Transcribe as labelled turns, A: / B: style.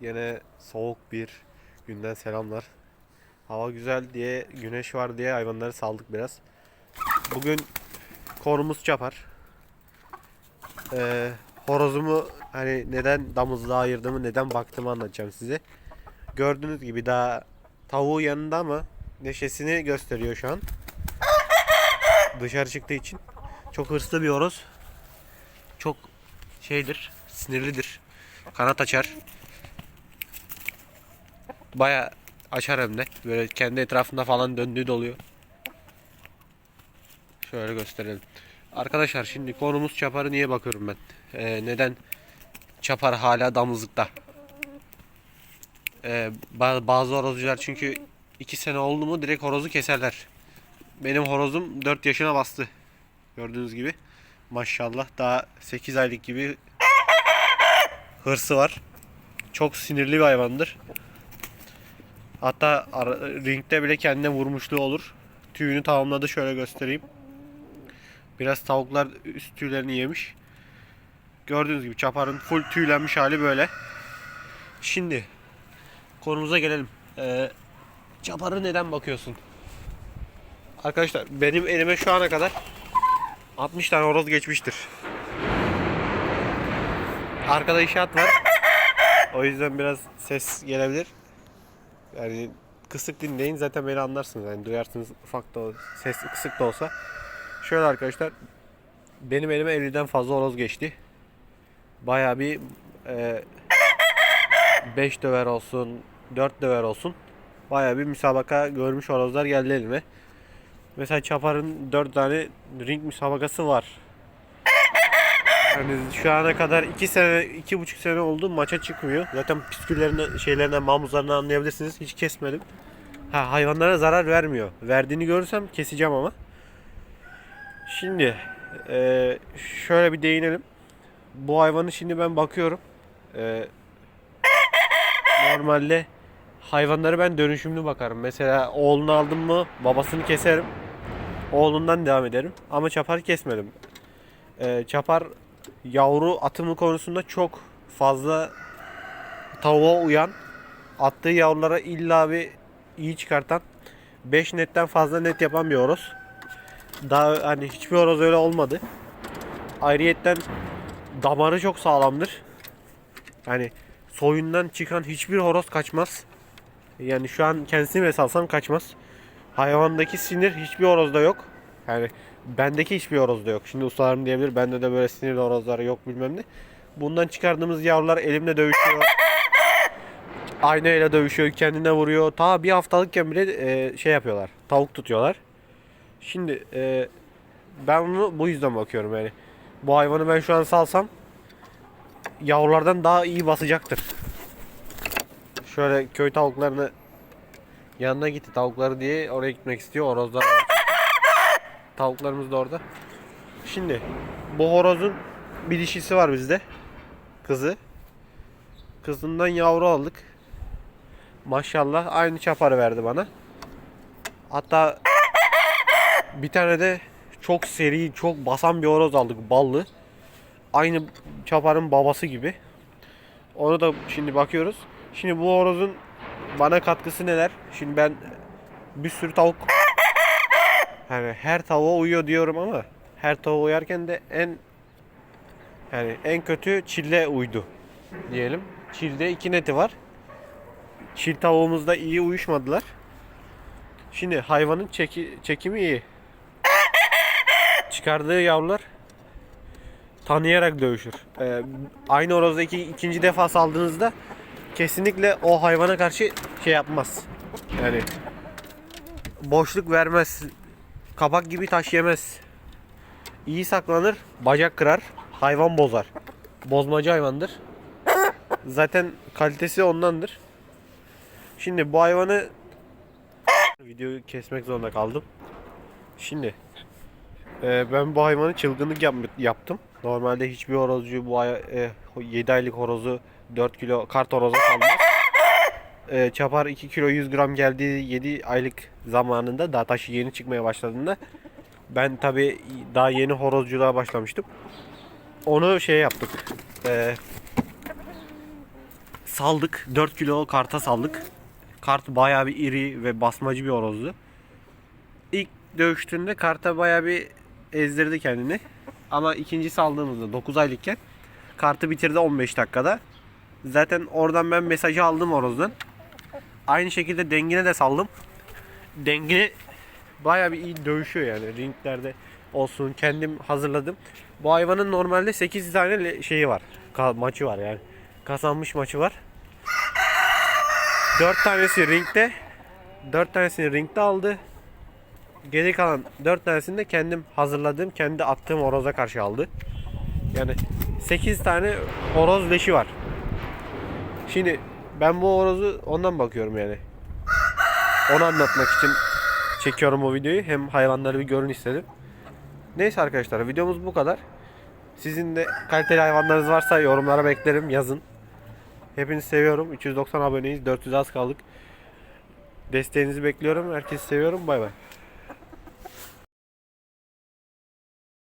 A: Yine soğuk bir günden selamlar. Hava güzel diye, güneş var diye hayvanları saldık biraz. Bugün konumuz çapar. Ee, horozumu hani neden damızlığa ayırdığımı, neden baktığımı anlatacağım size. Gördüğünüz gibi daha tavuğu yanında ama neşesini gösteriyor şu an. Dışarı çıktığı için. Çok hırslı bir horoz. Çok şeydir, sinirlidir. Kanat açar. Baya açar hem de. Böyle kendi etrafında falan döndüğü de oluyor. Şöyle gösterelim. Arkadaşlar şimdi konumuz çaparı niye bakıyorum ben? Ee, neden çapar hala damızlıkta? Ee, ba- bazı horozcular çünkü 2 sene oldu mu direkt horozu keserler. Benim horozum 4 yaşına bastı. Gördüğünüz gibi. Maşallah daha 8 aylık gibi hırsı var. Çok sinirli bir hayvandır. Hatta ringde bile kendine vurmuşluğu olur. Tüyünü tamamladı şöyle göstereyim. Biraz tavuklar üst tüylerini yemiş. Gördüğünüz gibi çaparın full tüylenmiş hali böyle. Şimdi konumuza gelelim. Ee, çaparı neden bakıyorsun? Arkadaşlar benim elime şu ana kadar 60 tane horoz geçmiştir. Arkada inşaat var. O yüzden biraz ses gelebilir. Yani kısık dinleyin zaten beni anlarsınız. Yani duyarsınız ufak da ses kısık da olsa. Şöyle arkadaşlar benim elime 50'den fazla horoz geçti. Bayağı bir 5 döver olsun, 4 döver olsun. Bayağı bir müsabaka görmüş horozlar geldi elime. Mesela Çapar'ın 4 tane ring müsabakası var. Yani şu ana kadar 2 sene, iki buçuk sene oldu maça çıkmıyor. Zaten püsküllerinden, şeylerinden, mamuzlarından anlayabilirsiniz. Hiç kesmedim. Ha hayvanlara zarar vermiyor. Verdiğini görürsem keseceğim ama. Şimdi eee, şöyle bir değinelim. Bu hayvanı şimdi ben bakıyorum. Eee, normalde hayvanları ben dönüşümlü bakarım. Mesela oğlunu aldım mı babasını keserim. Oğlundan devam ederim. Ama çapar kesmedim. Eee, çapar yavru atımı konusunda çok fazla tavuğa uyan, attığı yavrulara illa bir iyi çıkartan 5 netten fazla net yapan bir horoz. Daha hani hiçbir horoz öyle olmadı. Ayrıyetten damarı çok sağlamdır. Yani soyundan çıkan hiçbir horoz kaçmaz. Yani şu an kendisini bile salsam kaçmaz. Hayvandaki sinir hiçbir horozda yok. Yani bendeki hiçbir horozda yok. Şimdi ustalarım diyebilir bende de böyle sinirli horozlar yok bilmem ne. Bundan çıkardığımız yavrular elimle dövüşüyor. Aynayla dövüşüyor, kendine vuruyor. Ta bir haftalıkken bile e, şey yapıyorlar. Tavuk tutuyorlar. Şimdi e, ben bunu bu yüzden bakıyorum yani. Bu hayvanı ben şu an salsam yavrulardan daha iyi basacaktır. Şöyle köy tavuklarını yanına gitti tavukları diye oraya gitmek istiyor. Horozlar var. Tavuklarımız da orada. Şimdi bu horozun bir dişisi var bizde. Kızı. Kızından yavru aldık. Maşallah aynı çaparı verdi bana. Hatta bir tane de çok seri, çok basan bir horoz aldık ballı. Aynı çaparın babası gibi. Onu da şimdi bakıyoruz. Şimdi bu horozun bana katkısı neler? Şimdi ben bir sürü tavuk yani her tavuğa uyuyor diyorum ama her tavuğa uyarken de en yani en kötü çille uydu diyelim. Çilde iki neti var. Çil tavuğumuzda iyi uyuşmadılar. Şimdi hayvanın çeki, çekimi iyi. Çıkardığı yavrular tanıyarak dövüşür. Ee, aynı horozda iki, ikinci defa saldığınızda kesinlikle o hayvana karşı şey yapmaz. Yani boşluk vermez. Kapak gibi taş yemez. İyi saklanır, bacak kırar, hayvan bozar. Bozmacı hayvandır. Zaten kalitesi ondandır. Şimdi bu hayvanı videoyu kesmek zorunda kaldım. Şimdi e, ben bu hayvanı çılgınlık yap- yaptım. Normalde hiçbir horozcu bu ay, e, 7 aylık horozu 4 kilo kart horoza salmaz. E, çapar 2 kilo 100 gram geldiği 7 aylık zamanında daha taşı yeni çıkmaya başladığında ben tabi daha yeni horozculuğa başlamıştım. Onu şey yaptık. E, saldık. 4 kilo karta saldık. Kart bayağı bir iri ve basmacı bir horozdu. İlk dövüştüğünde karta bayağı bir ezdirdi kendini. Ama ikinci saldığımızda 9 aylıkken kartı bitirdi 15 dakikada. Zaten oradan ben mesajı aldım horozdan. Aynı şekilde dengine de saldım. Dengine bayağı bir iyi dövüşüyor yani ringlerde olsun kendim hazırladım. Bu hayvanın normalde 8 tane şeyi var. Maçı var yani. Kazanmış maçı var. 4 tanesi ringde. 4 tanesini ringde aldı. Geri kalan 4 tanesini de kendim hazırladığım, kendi attığım horoza karşı aldı. Yani 8 tane horoz leşi var. Şimdi ben bu horozu ondan bakıyorum yani. Onu anlatmak için çekiyorum bu videoyu. Hem hayvanları bir görün istedim. Neyse arkadaşlar videomuz bu kadar. Sizin de kaliteli hayvanlarınız varsa yorumlara beklerim yazın. Hepinizi seviyorum. 390 aboneyiz. 400 az kaldık. Desteğinizi bekliyorum. Herkesi seviyorum. Bay bay.